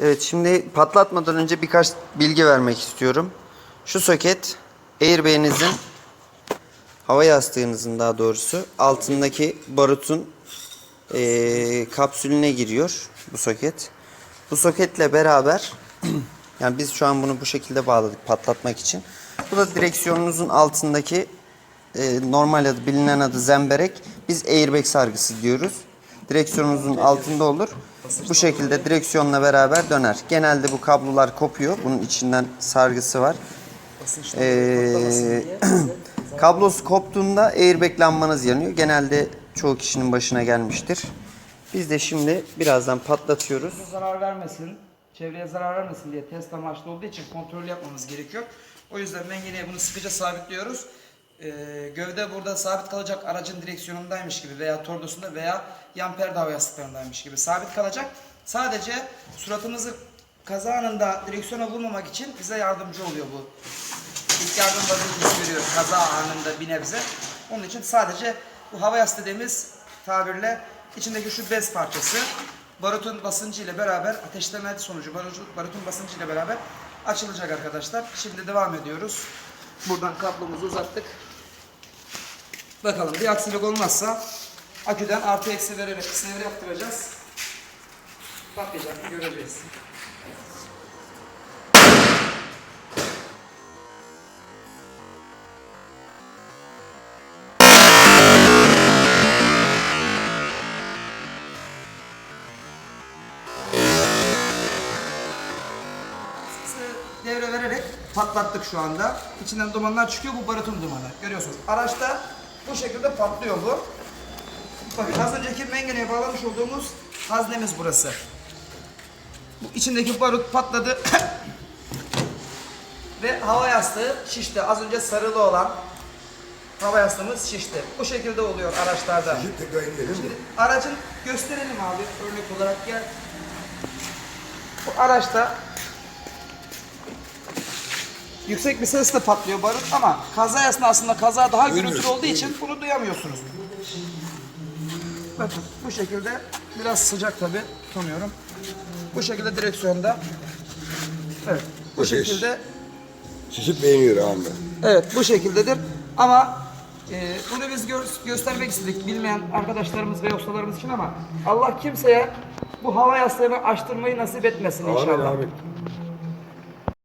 Evet şimdi patlatmadan önce birkaç bilgi vermek istiyorum. Şu soket airbag'inizin hava yastığınızın daha doğrusu altındaki barutun eee, kapsülüne giriyor bu soket. Bu soketle beraber yani biz şu an bunu bu şekilde bağladık patlatmak için. Bu da direksiyonunuzun altındaki eee, normal adı bilinen adı zemberek. Biz airbag sargısı diyoruz. Direksiyonunuzun altında olur. Bu şekilde direksiyonla beraber döner. Genelde bu kablolar kopuyor. Bunun içinden sargısı var. Ee, kablosu koptuğunda airbag lambanız yanıyor. Genelde çoğu kişinin başına gelmiştir. Biz de şimdi birazdan patlatıyoruz. zarar vermesin, çevreye zarar vermesin diye test amaçlı olduğu için kontrol yapmamız gerekiyor. O yüzden mengeneye bunu sıkıca sabitliyoruz. Ee, gövde burada sabit kalacak aracın direksiyonundaymış gibi veya tordosunda veya yan perde hava yastıklarındaymış gibi sabit kalacak. Sadece suratımızı kaza anında direksiyona vurmamak için bize yardımcı oluyor bu. İlk yardım vaziyeti veriyor kaza anında bir nebze. Onun için sadece bu hava yastığı dediğimiz tabirle içindeki şu bez parçası barutun basıncı ile beraber ateşleme sonucu barutun basıncı ile beraber açılacak arkadaşlar. Şimdi devam ediyoruz. Buradan kablomuzu uzattık. Bakalım bir aksilik olmazsa aküden artı eksi vererek sınır yaptıracağız. Patlayacak mı göreceğiz. Devre vererek patlattık şu anda. İçinden dumanlar çıkıyor. Bu barutun dumanı. Görüyorsunuz. Araçta bu şekilde patlıyor bu. Bakın az önceki mengeneye bağlamış olduğumuz haznemiz burası. Bu içindeki barut patladı. Ve hava yastığı şişti. Az önce sarılı olan hava yastığımız şişti. Bu şekilde oluyor araçlarda. Tekrar indirelim mi? Şimdi aracın gösterelim abi örnek olarak gel. Bu araçta yüksek bir sesle patlıyor barut ama kaza esnasında kaza daha gürültülü olduğu için bunu duyamıyorsunuz. Bakın bu şekilde biraz sıcak tabi tutamıyorum. Bu şekilde direksiyonda Evet bu Ateş. şekilde Şişip beğeniyor anda. Evet bu şekildedir ama e, bunu biz gö- göstermek istedik bilmeyen arkadaşlarımız ve ustalarımız için ama Allah kimseye bu hava yastığını açtırmayı nasip etmesin inşallah. Amin amin.